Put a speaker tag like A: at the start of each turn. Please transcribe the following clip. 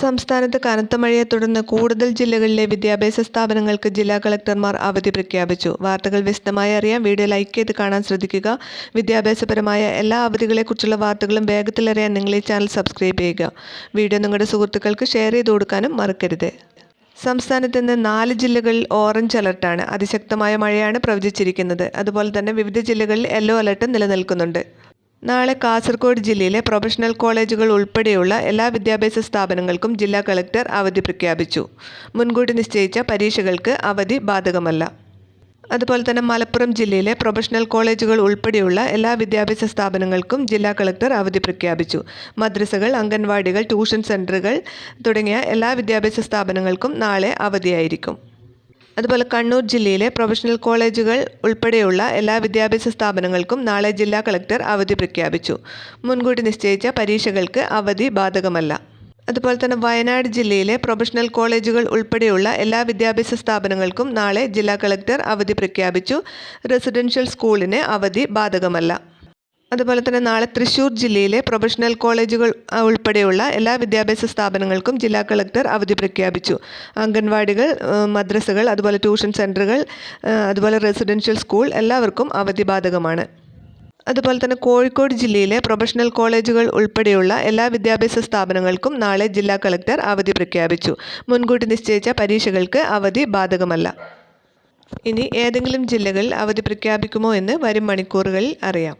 A: സംസ്ഥാനത്ത് കനത്ത മഴയെ തുടർന്ന് കൂടുതൽ ജില്ലകളിലെ വിദ്യാഭ്യാസ സ്ഥാപനങ്ങൾക്ക് ജില്ലാ കളക്ടർമാർ അവധി പ്രഖ്യാപിച്ചു. വാർത്തകൾ വിശദമായി അറിയാൻ വീഡിയോ ലൈക്ക് ചെയ്ത് കാണാൻ ശ്രദ്ധിക്കുക. വിദ്യാഭ്യാസപരമായ എല്ലാ അവധികളെക്കുറിച്ചുള്ള വാർത്തകളും വേഗത്തിലറിയാൻ നിങ്ങൾ ഈ ചാനൽ സബ്സ്ക്രൈബ് ചെയ്യുക. വീഡിയോ നിങ്ങളുടെ സുഹൃത്തുക്കൾക്ക് ഷെയർ ചെയ്ത് കൊടുക്കാനും മറക്കരുത്. സംസ്ഥാനത്ത് ഇന്ന് നാല് ജില്ലകളിൽ ഓറഞ്ച് അലർട്ടാണ്. അതിശക്തമായ മഴയാണ് പ്രവചിച്ചിരിക്കുന്നത്. അതുപോലെ തന്നെ വിവിധ ജില്ലകളിൽ യെല്ലോ അലർട്ടും നിലനിൽക്കുന്നുണ്ട്. നാളെ കാസർഗോഡ് ജില്ലയിലെ പ്രൊഫഷണൽ കോളേജുകൾ ഉൾപ്പെടെയുള്ള എല്ലാ വിദ്യാഭ്യാസ സ്ഥാപനങ്ങൾക്കും ജില്ലാ കളക്ടർ അവധി പ്രഖ്യാപിച്ചു. മുൻകൂട്ടി നിശ്ചയിച്ച പരീക്ഷകൾക്ക് അവധി ബാധകമല്ല. അതുപോലെ തന്നെ മലപ്പുറം ജില്ലയിലെ പ്രൊഫഷണൽ കോളേജുകൾ ഉൾപ്പെടെയുള്ള എല്ലാ വിദ്യാഭ്യാസ സ്ഥാപനങ്ങൾക്കും ജില്ലാ കളക്ടർ അവധി പ്രഖ്യാപിച്ചു. മദ്രസകൾ അംഗൻവാടികൾ ട്യൂഷൻ സെന്ററുകൾ തുടങ്ങിയ എല്ലാ വിദ്യാഭ്യാസ സ്ഥാപനങ്ങൾക്കും നാളെ അവധിയായിരിക്കും. അതുപോലെ കണ്ണൂർ ജില്ലയിലെ പ്രൊഫഷണൽ കോളേജുകൾ ഉൾപ്പെടെയുള്ള എല്ലാ വിദ്യാഭ്യാസ സ്ഥാപനങ്ങൾക്കും നാളെ ജില്ലാ കളക്ടർ അവധി പ്രഖ്യാപിച്ചു. മുൻകൂട്ടി നിശ്ചയിച്ച പരീക്ഷകൾക്ക് അവധി ബാധകമല്ല. അതുപോലെ തന്നെ വയനാട് ജില്ലയിലെ പ്രൊഫഷണൽ കോളേജുകൾ ഉൾപ്പെടെയുള്ള എല്ലാ വിദ്യാഭ്യാസ സ്ഥാപനങ്ങൾക്കും നാളെ ജില്ലാ കളക്ടർ അവധി പ്രഖ്യാപിച്ചു. റെസിഡൻഷ്യൽ സ്കൂളിന് അവധി ബാധകമല്ല. അതുപോലെ തന്നെ നാളെ തൃശൂർ ജില്ലയിലെ പ്രൊഫഷണൽ കോളേജുകൾ ഉൾപ്പെടെയുള്ള എല്ലാ വിദ്യാഭ്യാസ സ്ഥാപനങ്ങൾക്കും ജില്ലാ കളക്ടർ അവധി പ്രഖ്യാപിച്ചു. അംഗൻവാടികൾ മദ്രസകൾ അതുപോലെ ട്യൂഷൻ സെന്ററുകൾ അതുപോലെ റെസിഡൻഷ്യൽ സ്കൂൾ എല്ലാവർക്കും അവധി ബാധകമാണ് അതുപോലെ തന്നെ കോഴിക്കോട് ജില്ലയിലെ പ്രൊഫഷണൽ കോളേജുകൾ ഉൾപ്പെടെയുള്ള എല്ലാ വിദ്യാഭ്യാസ സ്ഥാപനങ്ങൾക്കും നാളെ ജില്ലാ കളക്ടർ അവധി പ്രഖ്യാപിച്ചു. മുൻകൂട്ടി നിശ്ചയിച്ച പരീക്ഷകൾക്ക് അവധി ബാധകമല്ല. ഇനി ഏതെങ്കിലും ജില്ലകളിൽ അവധി പ്രഖ്യാപിക്കുമോ എന്ന് വരും മണിക്കൂറുകളിൽ അറിയാം.